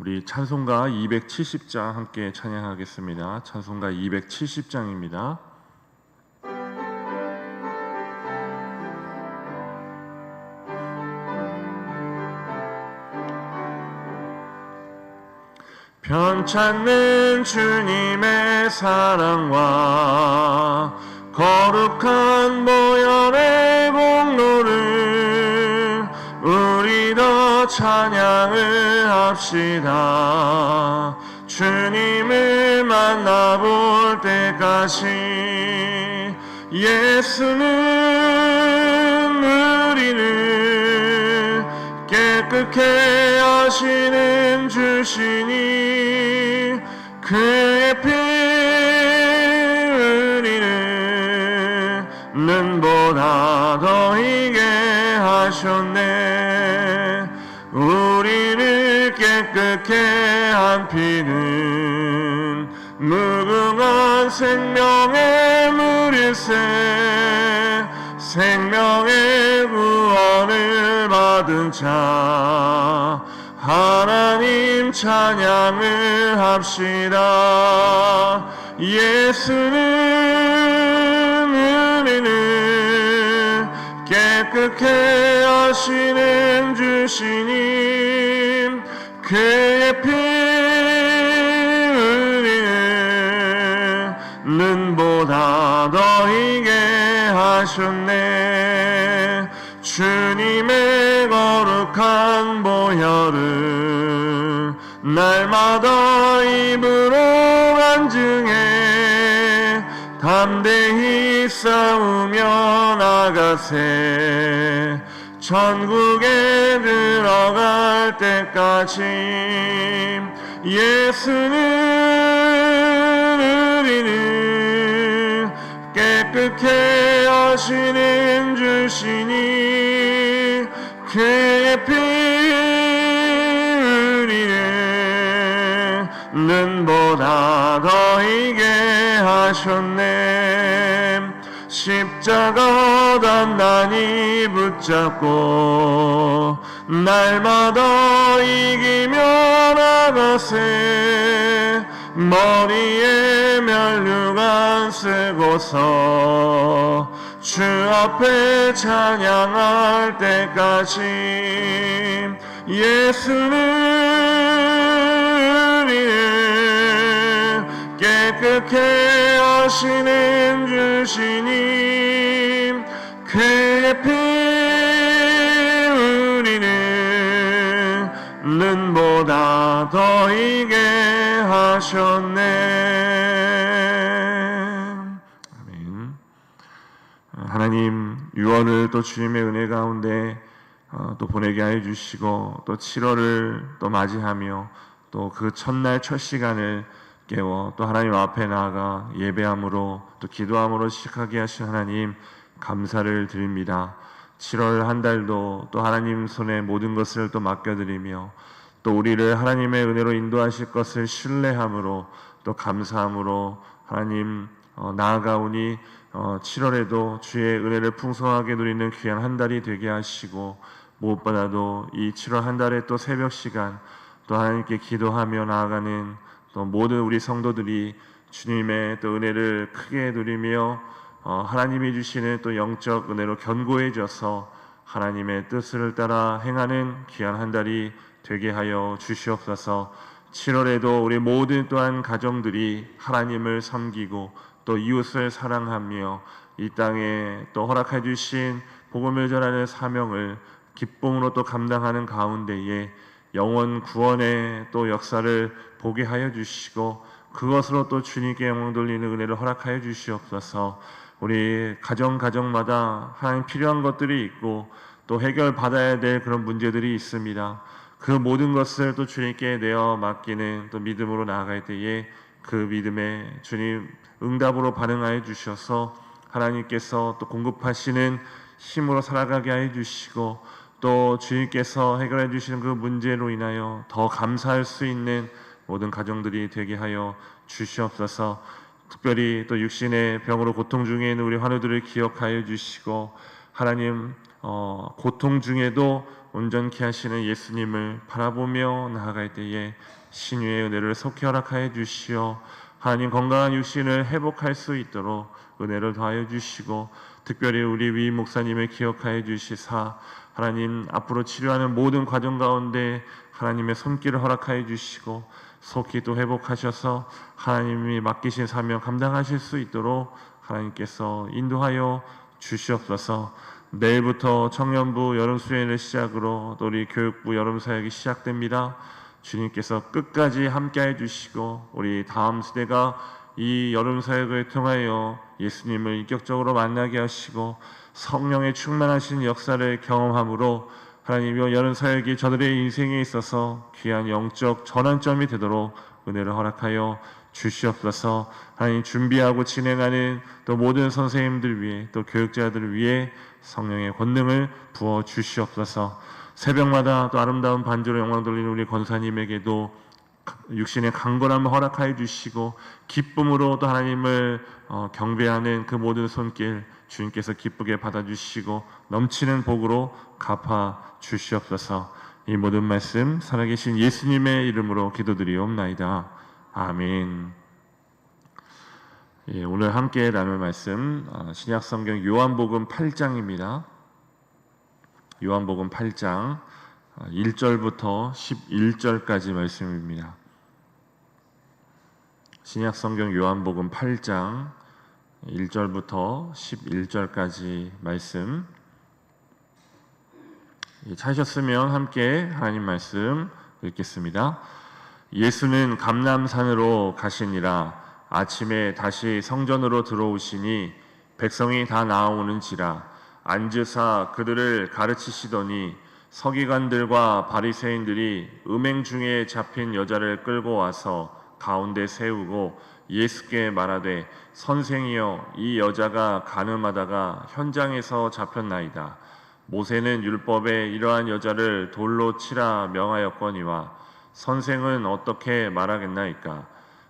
우리 찬송가 270장 함께 찬양하겠습니다. 찬송가 270장입니다. 편찮는 주님의 사랑과 거룩한 보혈의 공로를 찬양을 합시다. 주님을 만나볼 때까지 예수는 우리를 깨끗게 하시는 주시니 그의 피 우리를 눈보다 더 이게 하셨네 깨끗게 한 피는 무궁한 생명의 물일새 생명의 구원을 받은 자 하나님 찬양을 합시다. 예수는 우리를 깨끗게 하시는 주시님 우리를 눈보다 더 이게 하셨네. 주님의 거룩한 보혈을 날마다 입으로 간증해 담대히 싸우며 나가세 천국에 들어갈 때까지 예수는 우리를 깨끗게 하시는 주시니 그의 피 우리를 눈보다 더 이게 하셨네 십자가 단단히 붙잡고 날마다 이기며 나가세. 머리에 면류관 쓰고서 주 앞에 찬양할 때까지 예수는 우리를 깨끗게 하시는 주시님 그의 피 우리를 눈보다 더 이게 하셨네. 아멘. 하나님 유언을 또 주님의 은혜 가운데 어, 또 보내게 해 주시고 또 7월을 또 맞이하며 또 그 첫날 첫 시간을 깨워 또 하나님 앞에 나아가 예배함으로 또 기도함으로 시작하게 하신 하나님 감사를 드립니다. 7월 한 달도 또 하나님 손에 모든 것을 또 맡겨드리며 또 우리를 하나님의 은혜로 인도하실 것을 신뢰함으로 또 감사함으로 하나님 어, 나아가오니 어, 7월에도 주의 은혜를 풍성하게 누리는 귀한 한 달이 되게 하시고 무엇보다도 이 7월 한 달의 또 새벽 시간 또 하나님께 기도하며 나아가는 또 모든 우리 성도들이 주님의 또 은혜를 크게 누리며 어, 하나님이 주시는 또 영적 은혜로 견고해져서 하나님의 뜻을 따라 행하는 귀한 한 달이 되게 하여 주시옵소서. 7월에도 우리 모든 또한 가정들이 하나님을 섬기고 또 이웃을 사랑하며 이 땅에 또 허락해 주신 복음을 전하는 사명을 기쁨으로 또 감당하는 가운데에 영원 구원의 또 역사를 보게 하여 주시고 그것으로 또 주님께 영광 돌리는 은혜를 허락하여 주시옵소서. 우리 가정 가정마다 하나님 필요한 것들이 있고 또 해결 받아야 될 그런 문제들이 있습니다. 그 모든 것을 또 주님께 내어 맡기는 또 믿음으로 나아갈 때에 그 믿음에 주님 응답으로 반응하여 주셔서 하나님께서 또 공급하시는 힘으로 살아가게 하여 주시고 또 주님께서 해결해 주시는 그 문제로 인하여 더 감사할 수 있는 모든 가정들이 되게 하여 주시옵소서. 특별히 또 육신의 병으로 고통 중에 있는 우리 환우들을 기억하여 주시고 하나님 어, 고통 중에도 온전케 하시는 예수님을 바라보며 나아갈 때에 신유의 은혜를 속히 허락하여 주시어 하나님 건강한 육신을 회복할 수 있도록 은혜를 더하여 주시고 특별히 우리 위 목사님을 기억하여 주시사 하나님 앞으로 치료하는 모든 과정 가운데 하나님의 손길을 허락하여 주시고 속히 또 회복하셔서 하나님이 맡기신 사명 감당하실 수 있도록 하나님께서 인도하여 주시옵소서. 내일부터 청년부 여름 수련을 시작으로 또 우리 교육부 여름 사역이 시작됩니다. 주님께서 끝까지 함께해 주시고 우리 다음 세대가 이 여름 사역을 통하여 예수님을 인격적으로 만나게 하시고 성령의 충만하신 역사를 경험함으로 하나님이여 여름 사역이 저들의 인생에 있어서 귀한 영적 전환점이 되도록 은혜를 허락하여 주시옵소서. 하나님 준비하고 진행하는 또 모든 선생님들 위해 또 교육자들 위해 성령의 권능을 부어 주시옵소서. 새벽마다 또 아름다운 반주로 영광 돌리는 우리 권사님에게도 육신의 강건함을 허락하여 주시고 기쁨으로 또 하나님을 어, 경배하는 그 모든 손길 주님께서 기쁘게 받아주시고 넘치는 복으로 갚아 주시옵소서. 이 모든 말씀 살아계신 예수님의 이름으로 기도드리옵나이다. 아멘. 예, 오늘 함께 나눌 말씀 어, 신약 성경 요한복음 8장입니다. 요한복음 8장 1절부터 11절까지 말씀입니다. 신약 성경 요한복음 8장 1절부터 11절까지 말씀. 예, 찾으셨으면 함께 하나님 말씀 읽겠습니다. 예수는 감남산으로 가시니라. 아침에 다시 성전으로 들어오시니 백성이 다 나오는지라. 앉으사 그들을 가르치시더니 서기관들과 바리새인들이 음행 중에 잡힌 여자를 끌고 와서 가운데 세우고 예수께 말하되 선생이여 이 여자가 가늠하다가 현장에서 잡혔나이다. 모세는 율법에 이러한 여자를 돌로 치라 명하였거니와 선생은 어떻게 말하겠나이까?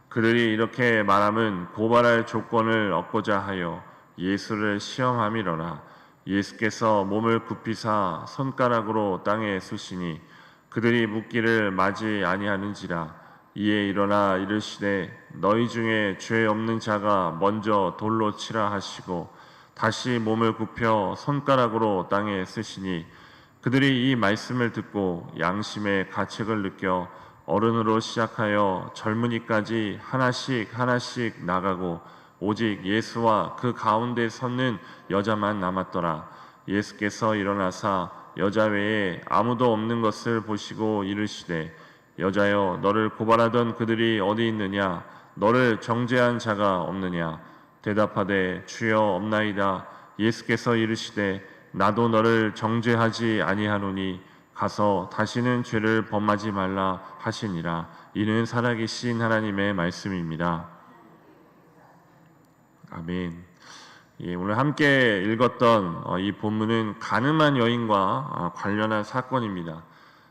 그들이 이렇게 말함은 고발할 조건을 얻고자 하여 예수를 시험함이러라 예수께서 몸을 굽히사 손가락으로 땅에 쓰시니 그들이 묻기를 맞이 아니하는지라 이에 일어나 이르시되 너희 중에 죄 없는 자가 먼저 돌로 치라 하시고 다시 몸을 굽혀 손가락으로 땅에 쓰시니 그들이 이 말씀을 듣고 양심의 가책을 느껴 어른으로 시작하여 젊은이까지 하나씩 하나씩 나가고 오직 예수와 그 가운데 섰는 여자만 남았더라. 예수께서 일어나사 여자 외에 아무도 없는 것을 보시고 이르시되 여자여 너를 고발하던 그들이 어디 있느냐 너를 정죄한 자가 없느냐 대답하되 주여 없나이다 예수께서 이르시되 나도 너를 정죄하지 아니하노니 가서 다시는 죄를 범하지 말라 하시니라 이는 살아계신 하나님의 말씀입니다. 아멘. 예, 오늘 함께 읽었던 어, 이 본문은 가늠한 여인과 아, 관련한 사건입니다.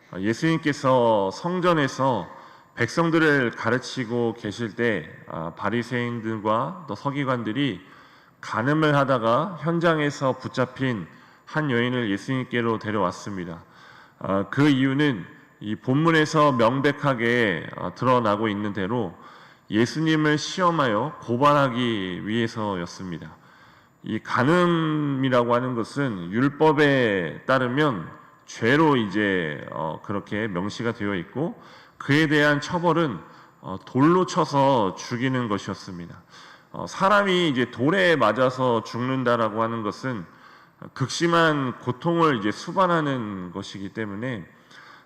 아, 예수님께서 성전에서 백성들을 가르치고 계실 때 아, 바리새인들과 또 서기관들이 간음을 하다가 현장에서 붙잡힌 한 여인을 예수님께로 데려왔습니다. 그 이유는 이 본문에서 명백하게 드러나고 있는 대로 예수님을 시험하여 고발하기 위해서였습니다. 이 간음이라고 하는 것은 율법에 따르면 죄로 이제 어 그렇게 명시가 되어 있고 그에 대한 처벌은 어, 돌로 쳐서 죽이는 것이었습니다. 어, 사람이 이제 돌에 맞아서 죽는다라고 하는 것은 극심한 고통을 이제 수반하는 것이기 때문에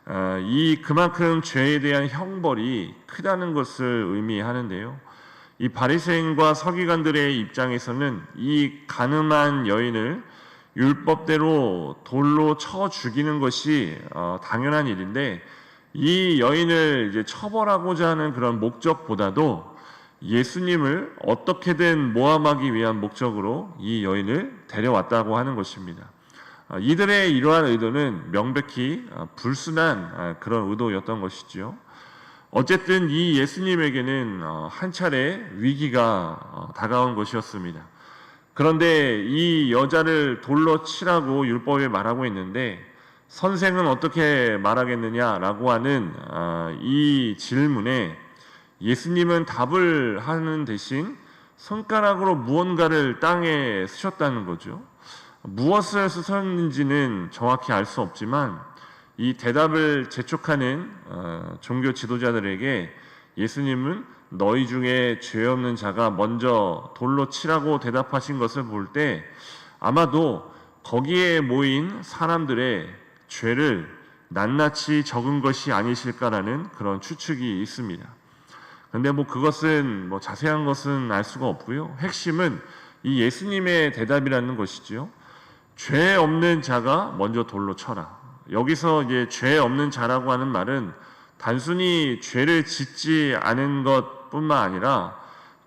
어, 이 그만큼 죄에 대한 형벌이 크다는 것을 의미하는데요. 이 바리새인과 서기관들의 입장에서는 이 가늠한 여인을 율법대로 돌로 쳐 죽이는 것이 어, 당연한 일인데 이 여인을 이제 처벌하고자 하는 그런 목적보다도 예수님을 어떻게든 모함하기 위한 목적으로 이 여인을 데려왔다고 하는 것입니다. 어, 이들의 이러한 의도는 명백히 어, 불순한 아, 그런 의도였던 것이죠. 어쨌든 이 예수님에게는 어, 한 차례 위기가 어, 다가온 것이었습니다. 그런데 이 여자를 돌로 치라고 율법에 말하고 있는데 선생은 어떻게 말하겠느냐라고 하는 아, 이 질문에 예수님은 답을 하는 대신 손가락으로 무언가를 땅에 쓰셨다는 거죠. 무엇을 쓰셨는지는 정확히 알 수 없지만 이 대답을 재촉하는 어, 종교 지도자들에게 예수님은 너희 중에 죄 없는 자가 먼저 돌로 치라고 대답하신 것을 볼 때 아마도 거기에 모인 사람들의 죄를 낱낱이 적은 것이 아니실까라는 그런 추측이 있습니다. 근데 뭐 그것은 뭐 자세한 것은 알 수가 없고요. 핵심은 이 예수님의 대답이라는 것이지요. 죄 없는 자가 먼저 돌로 쳐라. 여기서 이제 죄 없는 자라고 하는 말은 단순히 죄를 짓지 않은 것 뿐만 아니라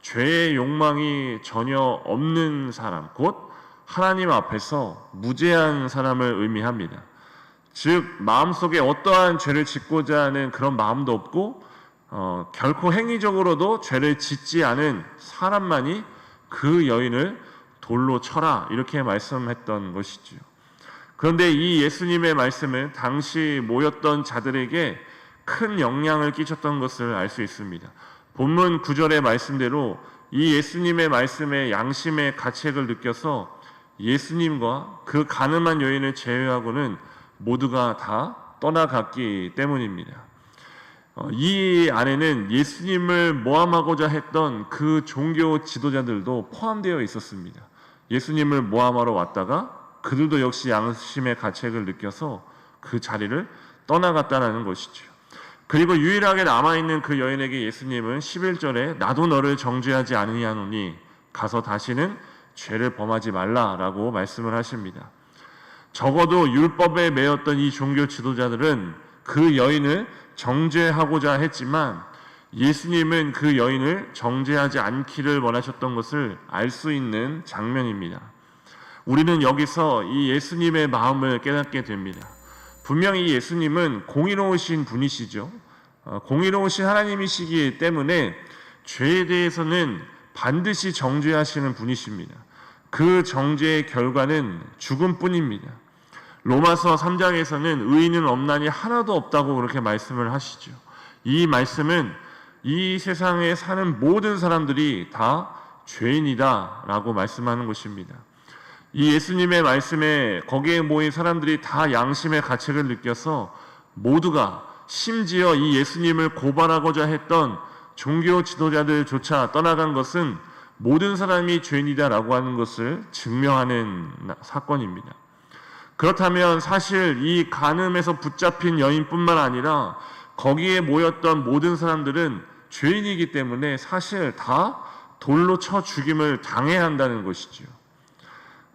죄의 욕망이 전혀 없는 사람, 곧 하나님 앞에서 무죄한 사람을 의미합니다. 즉 마음속에 어떠한 죄를 짓고자 하는 그런 마음도 없고 어, 결코 행위적으로도 죄를 짓지 않은 사람만이 그 여인을 돌로 쳐라 이렇게 말씀했던 것이지요. 그런데 이 예수님의 말씀은 당시 모였던 자들에게 큰 영향을 끼쳤던 것을 알 수 있습니다. 본문 9절의 말씀대로 이 예수님의 말씀에 양심의 가책을 느껴서 예수님과 그 가늠한 여인을 제외하고는 모두가 다 떠나갔기 때문입니다. 어, 이 안에는 예수님을 모함하고자 했던 그 종교 지도자들도 포함되어 있었습니다. 예수님을 모함하러 왔다가 그들도 역시 양심의 가책을 느껴서 그 자리를 떠나갔다는 것이죠. 그리고 유일하게 남아있는 그 여인에게 예수님은 11절에 나도 너를 정죄하지 않으냐노니 가서 다시는 죄를 범하지 말라라고 말씀을 하십니다. 적어도 율법에 매였던 이 종교 지도자들은 그 여인을 정죄하고자 했지만 예수님은 그 여인을 정죄하지 않기를 원하셨던 것을 알 수 있는 장면입니다. 우리는 여기서 이 예수님의 마음을 깨닫게 됩니다. 분명히 예수님은 공의로우신 분이시죠. 어, 공의로우신 하나님이시기 때문에 죄에 대해서는 반드시 정죄하시는 분이십니다. 그 정죄의 결과는 죽음뿐입니다. 로마서 3장에서는 의인은 없나니 하나도 없다고 그렇게 말씀을 하시죠. 이 말씀은 이 세상에 사는 모든 사람들이 다 죄인이다라고 말씀하는 것입니다. 이 예수님의 말씀에 거기에 모인 사람들이 다 양심의 가책을 느껴서 모두가 심지어 이 예수님을 고발하고자 했던 종교 지도자들조차 떠나간 것은 모든 사람이 죄인이다라고 하는 것을 증명하는 사건입니다. 그렇다면 사실 이 간음에서 붙잡힌 여인뿐만 아니라 거기에 모였던 모든 사람들은 죄인이기 때문에 사실 다 돌로 쳐 죽임을 당해야 한다는 것이죠.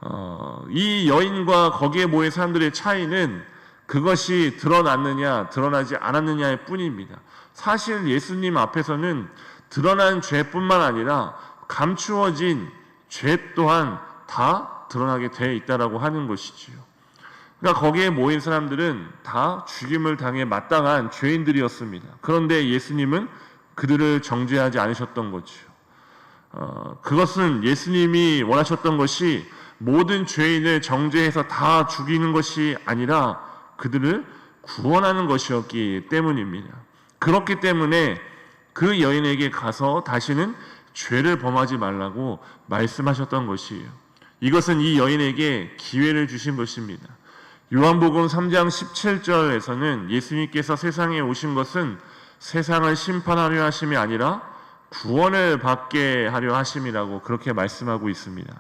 어, 이 여인과 거기에 모인 사람들의 차이는 그것이 드러났느냐, 드러나지 않았느냐의 뿐입니다. 사실 예수님 앞에서는 드러난 죄뿐만 아니라 감추어진 죄 또한 다 드러나게 되어 있다라고 하는 것이지요. 그러니까 거기에 모인 사람들은 다 죽임을 당해 마땅한 죄인들이었습니다. 그런데 예수님은 그들을 정죄하지 않으셨던 거죠. 어, 그것은 예수님이 원하셨던 것이 모든 죄인을 정죄해서 다 죽이는 것이 아니라 그들을 구원하는 것이었기 때문입니다. 그렇기 때문에 그 여인에게 가서 다시는 죄를 범하지 말라고 말씀하셨던 것이에요. 이것은 이 여인에게 기회를 주신 것입니다. 요한복음 3장 17절에서는 예수님께서 세상에 오신 것은 세상을 심판하려 하심이 아니라 구원을 받게 하려 하심이라고 그렇게 말씀하고 있습니다.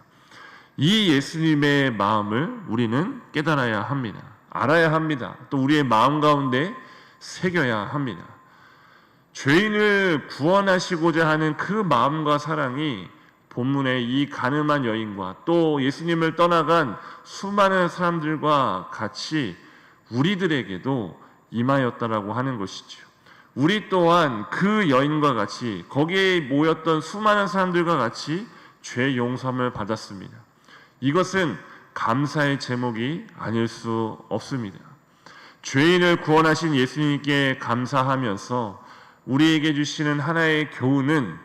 이 예수님의 마음을 우리는 깨달아야 합니다. 알아야 합니다. 또 우리의 마음 가운데 새겨야 합니다. 죄인을 구원하시고자 하는 그 마음과 사랑이 본문의 이 가늠한 여인과 또 예수님을 떠나간 수많은 사람들과 같이 우리들에게도 임하였다라고 하는 것이죠. 우리 또한 그 여인과 같이 거기에 모였던 수많은 사람들과 같이 죄 용서함을 받았습니다. 이것은 감사의 제목이 아닐 수 없습니다. 죄인을 구원하신 예수님께 감사하면서 우리에게 주시는 하나의 교훈은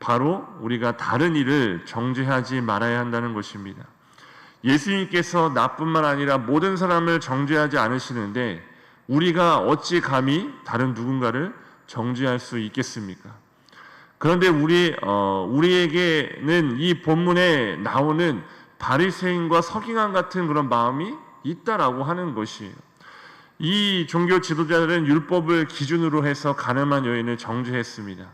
바로 우리가 다른 일을 정죄하지 말아야 한다는 것입니다. 예수님께서 나뿐만 아니라 모든 사람을 정죄하지 않으시는데 우리가 어찌 감히 다른 누군가를 정죄할 수 있겠습니까? 그런데 우리 어, 우리에게는 이 본문에 나오는 바리새인과 서기관 같은 그런 마음이 있다라고 하는 것이에요. 이 종교 지도자들은 율법을 기준으로 해서 가늠한 여인을 정죄했습니다.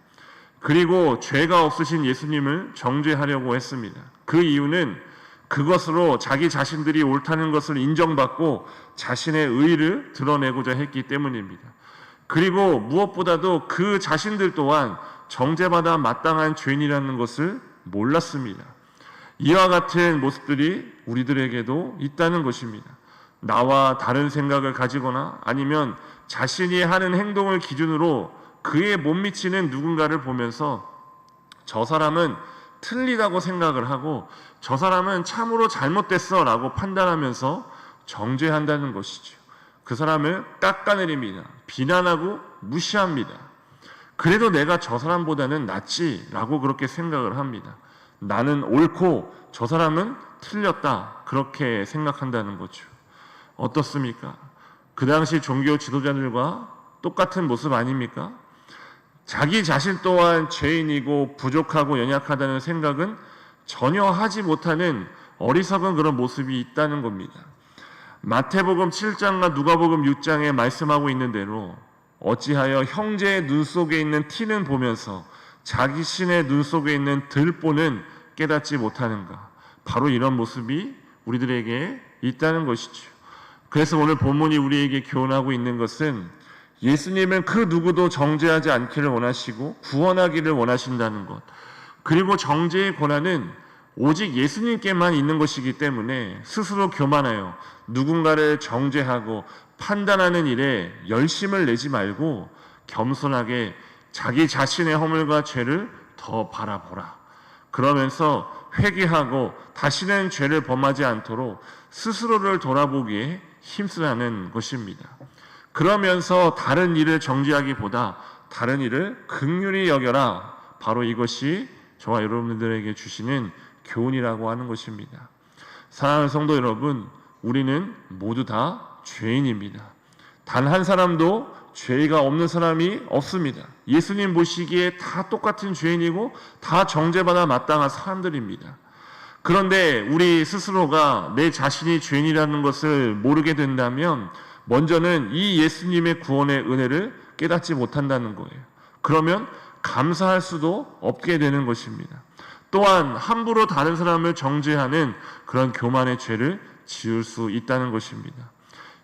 그리고 죄가 없으신 예수님을 정죄하려고 했습니다. 그 이유는 그것으로 자기 자신들이 옳다는 것을 인정받고 자신의 의를 드러내고자 했기 때문입니다. 그리고 무엇보다도 그 자신들 또한 정죄받아 마땅한 죄인이라는 것을 몰랐습니다. 이와 같은 모습들이 우리들에게도 있다는 것입니다. 나와 다른 생각을 가지거나 아니면 자신이 하는 행동을 기준으로 그에 못 미치는 누군가를 보면서 저 사람은 틀리다고 생각을 하고 저 사람은 참으로 잘못됐어 라고 판단하면서 정죄한다는 것이죠. 그 사람을 깎아내립니다. 비난하고 무시합니다. 그래도 내가 저 사람보다는 낫지 라고 그렇게 생각을 합니다. 나는 옳고 저 사람은 틀렸다. 그렇게 생각한다는 거죠. 어떻습니까? 그 당시 종교 지도자들과 똑같은 모습 아닙니까? 자기 자신 또한 죄인이고 부족하고 연약하다는 생각은 전혀 하지 못하는 어리석은 그런 모습이 있다는 겁니다. 마태복음 7장과 누가복음 6장에 말씀하고 있는 대로 어찌하여 형제의 눈 속에 있는 티는 보면서 자기 신의 눈 속에 있는 들보는 깨닫지 못하는가? 바로 이런 모습이 우리들에게 있다는 것이죠. 그래서 오늘 본문이 우리에게 교훈하고 있는 것은 예수님은 그 누구도 정죄하지 않기를 원하시고 구원하기를 원하신다는 것. 그리고 정죄의 권한은 오직 예수님께만 있는 것이기 때문에 스스로 교만하여 누군가를 정죄하고 판단하는 일에 열심을 내지 말고 겸손하게 자기 자신의 허물과 죄를 더 바라보라. 그러면서 회개하고 다시는 죄를 범하지 않도록 스스로를 돌아보기에 힘쓰라는 것입니다. 그러면서 다른 일을 정지하기보다 다른 일을 극률히 여겨라. 바로 이것이 저와 여러분들에게 주시는 교훈이라고 하는 것입니다. 사랑하는 성도 여러분, 우리는 모두 다 죄인입니다. 단 한 사람도 죄가 없는 사람이 없습니다. 예수님 보시기에 다 똑같은 죄인이고 다 정죄받아 마땅한 사람들입니다. 그런데 우리 스스로가 내 자신이 죄인이라는 것을 모르게 된다면 먼저는 이 예수님의 구원의 은혜를 깨닫지 못한다는 거예요. 그러면 감사할 수도 없게 되는 것입니다. 또한 함부로 다른 사람을 정죄하는 그런 교만의 죄를 지을 수 있다는 것입니다.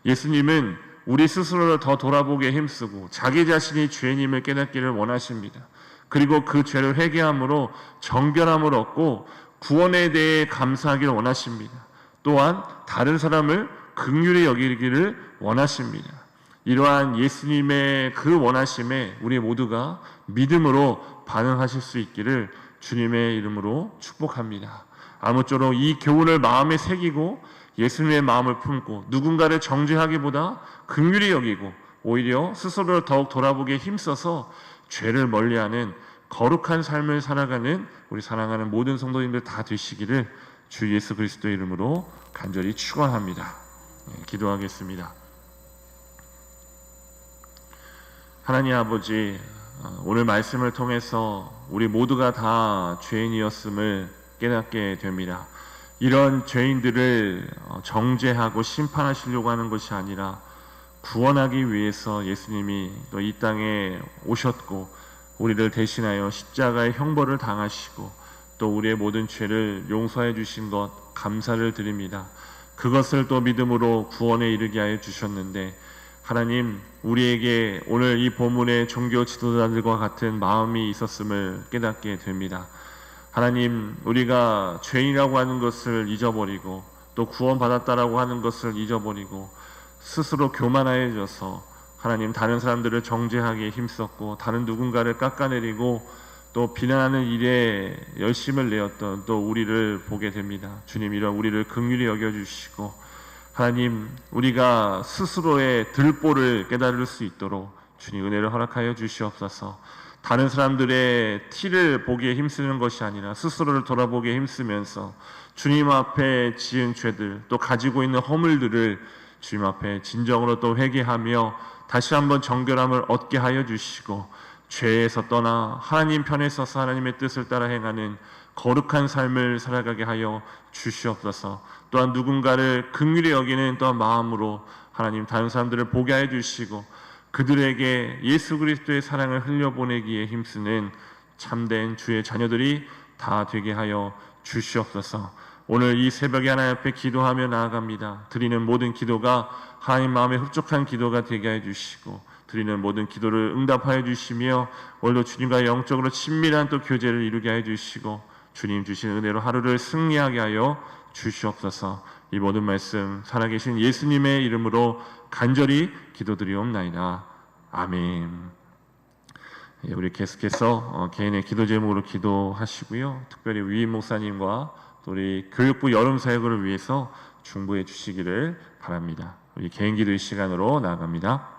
예수님은 우리 스스로를 더 돌아보게 힘쓰고 자기 자신이 죄인임을 깨닫기를 원하십니다. 그리고 그 죄를 회개함으로 정결함을 얻고 구원에 대해 감사하기를 원하십니다. 또한 다른 사람을 극률히 여기기를 원하십니다. 이러한 예수님의 그 원하심에 우리 모두가 믿음으로 반응하실 수 있기를 주님의 이름으로 축복합니다. 아무쪼록 이 교훈을 마음에 새기고 예수님의 마음을 품고 누군가를 정죄하기보다 극률히 여기고 오히려 스스로를 더욱 돌아보기에 힘써서 죄를 멀리하는 거룩한 삶을 살아가는 우리 사랑하는 모든 성도님들 다 되시기를 주 예수 그리스도 이름으로 간절히 축원합니다. 네, 기도하겠습니다. 하나님 아버지 어, 오늘 말씀을 통해서 우리 모두가 다 죄인이었음을 깨닫게 됩니다. 이런 죄인들을 어, 정죄하고 심판하시려고 하는 것이 아니라 구원하기 위해서 예수님이 또 이 땅에 오셨고 우리를 대신하여 십자가의 형벌을 당하시고 또 우리의 모든 죄를 용서해 주신 것 감사를 드립니다. 그것을 또 믿음으로 구원에 이르게 하여 주셨는데 하나님 우리에게 오늘 이 본문의 종교 지도자들과 같은 마음이 있었음을 깨닫게 됩니다. 하나님 우리가 죄인이라고 하는 것을 잊어버리고 또 구원받았다라고 하는 것을 잊어버리고 스스로 교만하여져서 하나님 다른 사람들을 정죄하기에 힘썼고 다른 누군가를 깎아내리고 또 비난하는 일에 열심을 내었던 또 우리를 보게 됩니다. 주님 이런 우리를 긍휼히 여겨 주시고 하나님 우리가 스스로의 들보를 깨달을 수 있도록 주님 은혜를 허락하여 주시옵소서. 다른 사람들의 티를 보기에 힘쓰는 것이 아니라 스스로를 돌아보기에 힘쓰면서 주님 앞에 지은 죄들 또 가지고 있는 허물들을 주님 앞에 진정으로 또 회개하며 다시 한번 정결함을 얻게 하여 주시고 죄에서 떠나 하나님 편에 서서 하나님의 뜻을 따라 행하는 거룩한 삶을 살아가게 하여 주시옵소서. 또한 누군가를 긍휼히 여기는 또한 마음으로 하나님 다른 사람들을 보게 하여 주시고 그들에게 예수 그리스도의 사랑을 흘려보내기에 힘쓰는 참된 주의 자녀들이 다 되게 하여 주시옵소서. 오늘 이 새벽에 하나님 앞에 기도하며 나아갑니다. 드리는 모든 기도가 하나님 마음에 흡족한 기도가 되게 해 주시고 드리는 모든 기도를 응답하여 주시며 오늘도 주님과 영적으로 친밀한 또 교제를 이루게 해 주시고 주님 주신 은혜로 하루를 승리하게 하여 주시옵소서. 이 모든 말씀 살아계신 예수님의 이름으로 간절히 기도드리옵나이다. 아멘. 예, 우리 계속해서 어, 개인의 기도 제목으로 기도하시고요. 특별히 위임 목사님과 또 우리 교육부 여름 사역을 위해서 중보해 주시기를 바랍니다. 우리 개인 기도의 시간으로 나아갑니다.